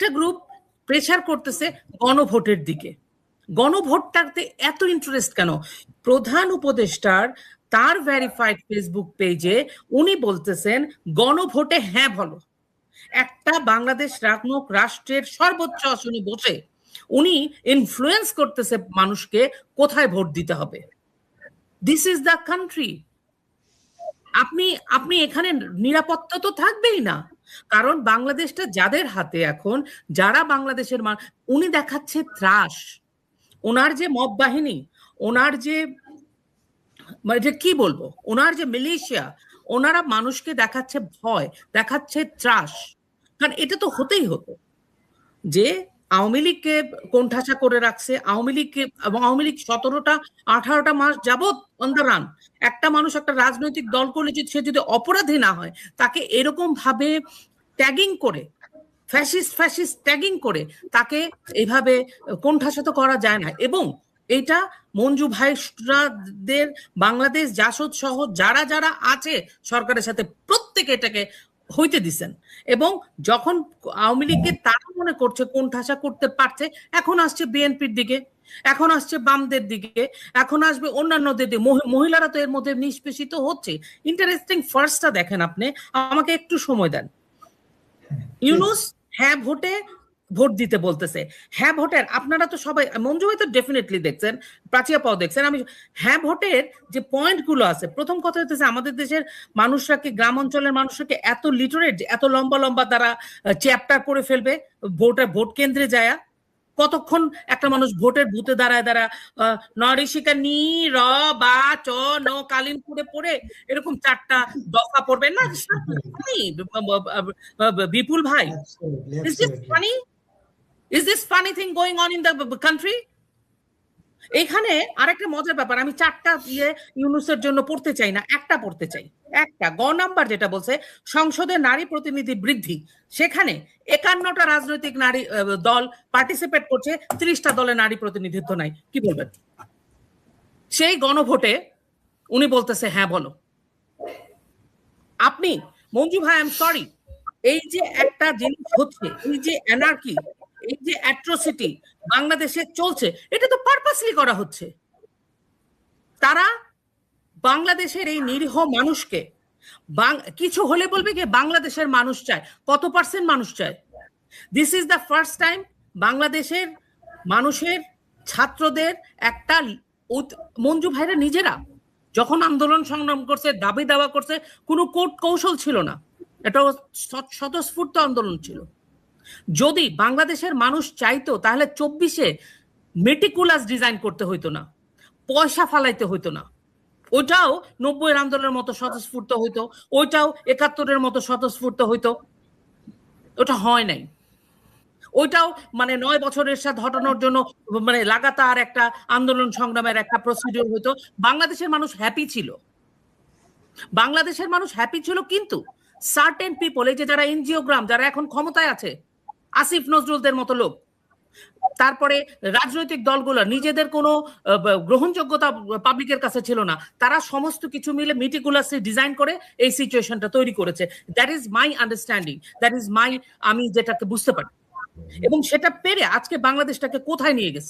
একটা group pressure করতেছে গণভোটের দিকে। গণভোটটাতে এত ইন্টারেস্ট কেন? প্রধান উপদেষ্টার, তার ভেরিফাইড ফেসবুক পেজে উনি বলতেছেন, গণভোটে হ্যাঁ বলো। একটা বাংলাদেশ নামক রাষ্ট্রের সর্বোচ্চ আসনে বসে উনি ইনফ্লুয়েন্স করতেছে মানুষকে কোথায় ভোট দিতে হবে। দিস ইজ দ্য কান্ট্রি আপনি আপনি এখানে নিরাপত্তা তো থাকবেই না। কারণ বাংলাদেশটা যাদের হাতে এখন, যারা বাংলাদেশের মান, উনি দেখাচ্ছে ত্রাস। ওনার যে মব বাহিনী, ওনার যে মানে যে কি বলব, ওনার যে মিলেশিয়া, ওনারা মানুষকে দেখাচ্ছে ভয়, দেখাচ্ছে ত্রাস। কারণ এটা তো হতেই হতো যে আওয়ামী লীগকে কোণঠাসা করে রাখছে, আওয়ামী লীগকে এবং আওয়ামী লীগ সতেরোটা, আঠারোটা মাস যাবৎ অন দ্য রান একটা মানুষ, একটা রাজনৈতিক দল করলে যদি সে যদি অপরাধী না হয়, তাকে এরকম ভাবে ট্যাগিং করে ফ্যাসিস্ট ফ্যাসিস্ট ট্যাগিং করে, তাকে এইভাবে কোণঠাসা তো করা যায় না। এবং এটা মঞ্জু ভাইদের বাংলাদেশ জাসদ সহ যারা যারা আছে সরকারের সাথে, প্রত্যেকে এটাকে হইতে দিছেন। এবং যখন আওয়ামী লীগকে তারা মনে করছে কোন ঠাসা করতে পারছে এখন আসছে বিএনপির দিকে এখন আসছে বামদের দিকে এখন আসবে অন্যান্যদের দিকে। মহিলারা তো এর মধ্যে নিষ্পেষিত হচ্ছে। ইন্টারেস্টিং ফার্স্টটা দেখেন আপনি। আমাকে একটু সময় দেন। ইউনুস হ্যাঁ ভোটে ভোট দিতে বলতেছে। হ্যাঁ ভোটের আপনারা তো সবাই মঞ্জু ভাই তো ডেফিনেটলি দেখছেন প্রাচিয়া পাও দেখছেন। আমি হ্যাঁ ভোটের যে পয়েন্টগুলো আছে প্রথম কথা হচ্ছে আমাদের দেশের মানুষরা কি গ্রাম অঞ্চলের মানুষরা কি এত লিটারেট এত লম্বা লম্বা তারা চ্যাপ্টার করে ফেলবে ভোটের ভোট কেন্দ্রে যায়? কতক্ষণ একটা মানুষ ভোটের ভূতে দাঁড়ায় দাঁড়া নরিশিকা নি র বা চ ন কালিন পড়ে পড়ে এরকম চারটা দফা পড়বেন না? বিপুল ভাই। Is this funny thing going on in the country এখানে আরেকটা মজার ব্যাপার, আমি চারটা ইয়ে ইউনুসের জন্য পড়তে চাই না, একটা পড়তে চাই। একটা, গ নাম্বার যেটা বলছে, সংসদে নারী প্রতিনিধি বৃদ্ধি। সেখানে একান্নটা রাজনৈতিক নারী দল পার্টিসিপেট করছে, ত্রিশটা দলে নারী প্রতিনিধিত্ব নাই। কি বলবেন? সেই গণভোটে উনি বলতেছে হ্যাঁ বলো। আপনি, মঞ্জু ভাই আই এম সরি এই যে একটা জিনিস হচ্ছে, এই যে এনার্কি এই যে অ্যাট্রোসিটি বাংলাদেশে চলছে, এটা তো পারপাসলি করা হচ্ছে। তারা বাংলাদেশের এই নিরীহ মানুষকে কিছু হলে বলবে কি, বাংলাদেশের মানুষ চায়, কত পার্সেন্ট মানুষ চায়? This is the first time বাংলাদেশের মানুষের, ছাত্রদের একটা মঞ্জু ভাইরা নিজেরা যখন আন্দোলন সংগ্রাম করছে, দাবি দাওয়া করছে, কোনো কোর্ট কৌশল ছিল না। এটা স্বতঃস্ফূর্ত আন্দোলন ছিল। যদি বাংলাদেশের মানুষ চাইতো, তাহলে চব্বিশে মেটিকুলাস ডিজাইন করতে হইতো না, পয়সা ফালাইতে হইতো না। ওইটাও নব্বই আন্দোলনের মতো স্বতঃস্ফূর্ত হইতো, ওইটাও একাত্তরের মতো স্বতঃস্ফূর্ত হইতো। ওটা হয় নাই। ওইটাও মানে নয় বছরের সাথে হটানোর জন্য মানে লাগাতার একটা আন্দোলন সংগ্রামের একটা প্রসিডিওর হইতো। বাংলাদেশের মানুষ হ্যাপি ছিল। বাংলাদেশের মানুষ হ্যাপি ছিল কিন্তু সার্টেন পিপল এই যে যারা এনজিওগ্রাম যারা এখন ক্ষমতায় আছে আসিফ নজরুলদের মতো লোক। তারপরে রাজনৈতিক দলগুলো নিজেদের কোনো গ্রহণযোগ্যতা পাবলিকের কাছে ছিল না। তারা সমস্ত কিছু মিলে মিটিকুলাসলি ডিজাইন করে এই সিচুয়েশনটা তৈরি করেছে। That is my understanding that is my আমি যেটাকে বুঝতে পারি। এবং সেটা পেরে আজকে বাংলাদেশটাকে কোথায় নিয়ে গেছে?